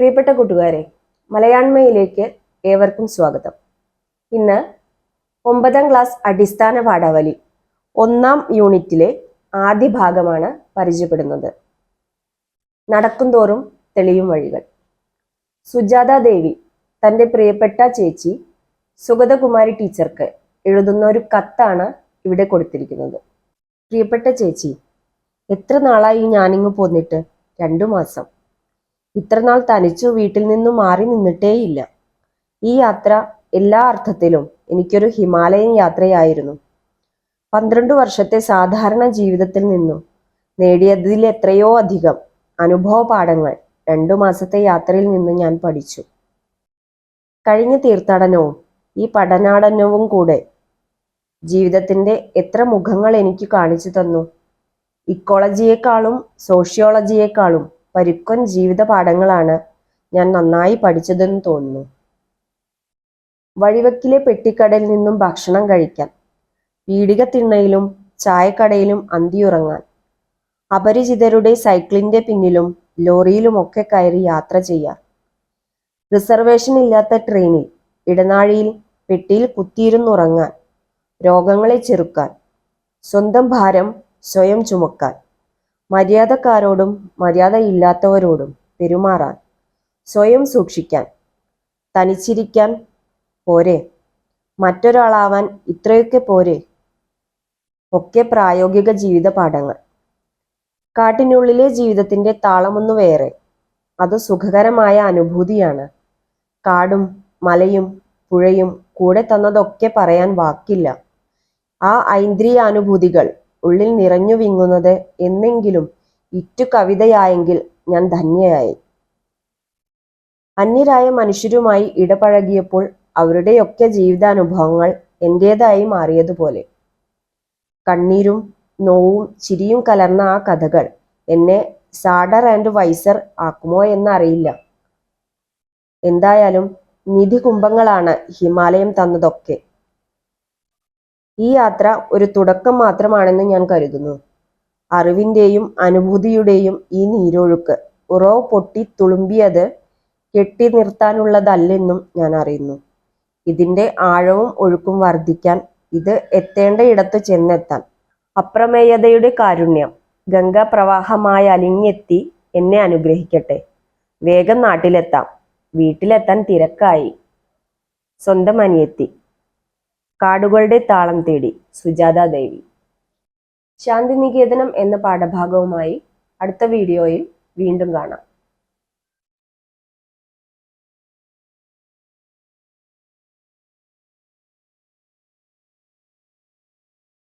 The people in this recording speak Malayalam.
പ്രിയപ്പെട്ട കൂട്ടുകാരെ മലയാണ്മയിലേക്ക് ഏവർക്കും സ്വാഗതം. ഇന്ന് ഒമ്പതാം ക്ലാസ് അടിസ്ഥാന പാഠാവലി ഒന്നാം യൂണിറ്റിലെ ആദ്യ ഭാഗമാണ് പരിചയപ്പെടുന്നത്. നടക്കുംതോറും തെളിയും വഴികൾ. സുജാത ദേവി തന്റെ പ്രിയപ്പെട്ട ചേച്ചി സുഗതകുമാരി ടീച്ചർക്ക് എഴുതുന്ന ഒരു കത്താണ് ഇവിടെ കൊടുത്തിരിക്കുന്നത്. പ്രിയപ്പെട്ട ചേച്ചി എത്ര നാളായി ഞാനിങ്ങ് പോന്നിട്ട്? രണ്ടു മാസം. ഇത്രനാൾ തനിച്ചു വീട്ടിൽ നിന്നും മാറി നിന്നിട്ടേയില്ല. ഈ യാത്ര എല്ലാ അർത്ഥത്തിലും എനിക്കൊരു ഹിമാലയൻ യാത്രയായിരുന്നു. പന്ത്രണ്ട് വർഷത്തെ സാധാരണ ജീവിതത്തിൽ നിന്നും നേടിയതിൽ എത്രയോ അധികം അനുഭവ പാഠങ്ങൾ രണ്ടു മാസത്തെ യാത്രയിൽ നിന്ന് ഞാൻ പഠിച്ചു. കഴിഞ്ഞ തീർത്ഥാടനവും ഈ പഠനാടനവും കൂടെ ജീവിതത്തിന്റെ എത്ര മുഖങ്ങൾ എനിക്ക് കാണിച്ചു തന്നു. ഇക്കോളജിയേക്കാളും സോഷ്യോളജിയേക്കാളും പരുക്കൻ ജീവിത പാഠങ്ങളാണ് ഞാൻ നന്നായി പഠിച്ചതെന്ന് തോന്നുന്നു. വഴിവക്കിലെ പെട്ടിക്കടയിൽ നിന്നും ഭക്ഷണം കഴിക്കാൻ പീടിക തിണ്ണയിലും ചായക്കടയിലും അന്തിയുറങ്ങാൻ അപരിചിതരുടെ സൈക്കിളിന്റെ പിന്നിലും ലോറിയിലുമൊക്കെ കയറി യാത്ര ചെയ്യാൻ റിസർവേഷൻ ഇല്ലാത്ത ട്രെയിനിൽ ഇടനാഴിയിൽ പെട്ടിയിൽ കുത്തിയിരുന്നുറങ്ങാൻ രോഗങ്ങളെ ചെറുക്കാൻ സ്വന്തം ഭാരം സ്വയം ചുമക്കാൻ മര്യാദക്കാരോടും മര്യാദയില്ലാത്തവരോടും പെരുമാറാൻ സ്വയം സൂക്ഷിക്കാൻ തനിച്ചിരിക്കാൻ പോരെ. മറ്റൊരാളാവാൻ ഇത്രയൊക്കെ പോരെ. ഒക്കെ പ്രായോഗിക ജീവിത പാഠങ്ങൾ. കാട്ടിനുള്ളിലെ ജീവിതത്തിന്റെ താളമൊന്നു വേറെ. അത് സുഖകരമായ അനുഭൂതിയാണ്. കാടും മലയും പുഴയും കൂടെ തന്നതൊക്കെ പറയാൻ വാക്കില്ല. ആ ഐന്ദ്രിയാനുഭൂതികൾ ഉള്ളിൽ നിറഞ്ഞു വിങ്ങുന്നത് എന്നെങ്കിലും ഇറ്റു കവിതയായെങ്കിൽ ഞാൻ ധന്യയായി. അന്യരായ മനുഷ്യരുമായി ഇടപഴകിയപ്പോൾ അവരുടെയൊക്കെ ജീവിതാനുഭവങ്ങൾ എന്റേതായി മാറിയതുപോലെ. കണ്ണീരും നോവും ചിരിയും കലർന്ന ആ കഥകൾ എന്നെ സാഡർ ആൻഡ് വൈസർ ആക്കുമോ എന്നറിയില്ല. എന്തായാലും നിധി കുംഭങ്ങളാണ് ഹിമാലയം തന്നതൊക്കെ. ഈ യാത്ര ഒരു തുടക്കം മാത്രമാണെന്ന് ഞാൻ കരുതുന്നു. അറിവിന്റെയും അനുഭൂതിയുടെയും ഈ നീരൊഴുക്ക് ഉറവ് പൊട്ടി തുളുമ്പിയത് കെട്ടി നിർത്താനുള്ളതല്ലെന്നും ഞാൻ അറിയുന്നു. ഇതിന്റെ ആഴവും ഒഴുക്കും വർദ്ധിക്കാൻ ഇത് എത്തേണ്ട ഇടത്ത് ചെന്നെത്താൻ അപ്രമേയതയുടെ കാരുണ്യം ഗംഗാപ്രവാഹമായി അലിഞ്ഞെത്തി എന്നെ അനുഗ്രഹിക്കട്ടെ. വേഗം നാട്ടിലെത്താം. വീട്ടിലെത്താൻ തിരക്കായി. സ്വന്തം അനിയെത്തി. കാടുകളുടെ താളം തേടി സുജാത ദേവി. ശാന്തിനികേതനം എന്ന പാഠഭാഗവുമായി അടുത്ത വീഡിയോയിൽ വീണ്ടും കാണാം.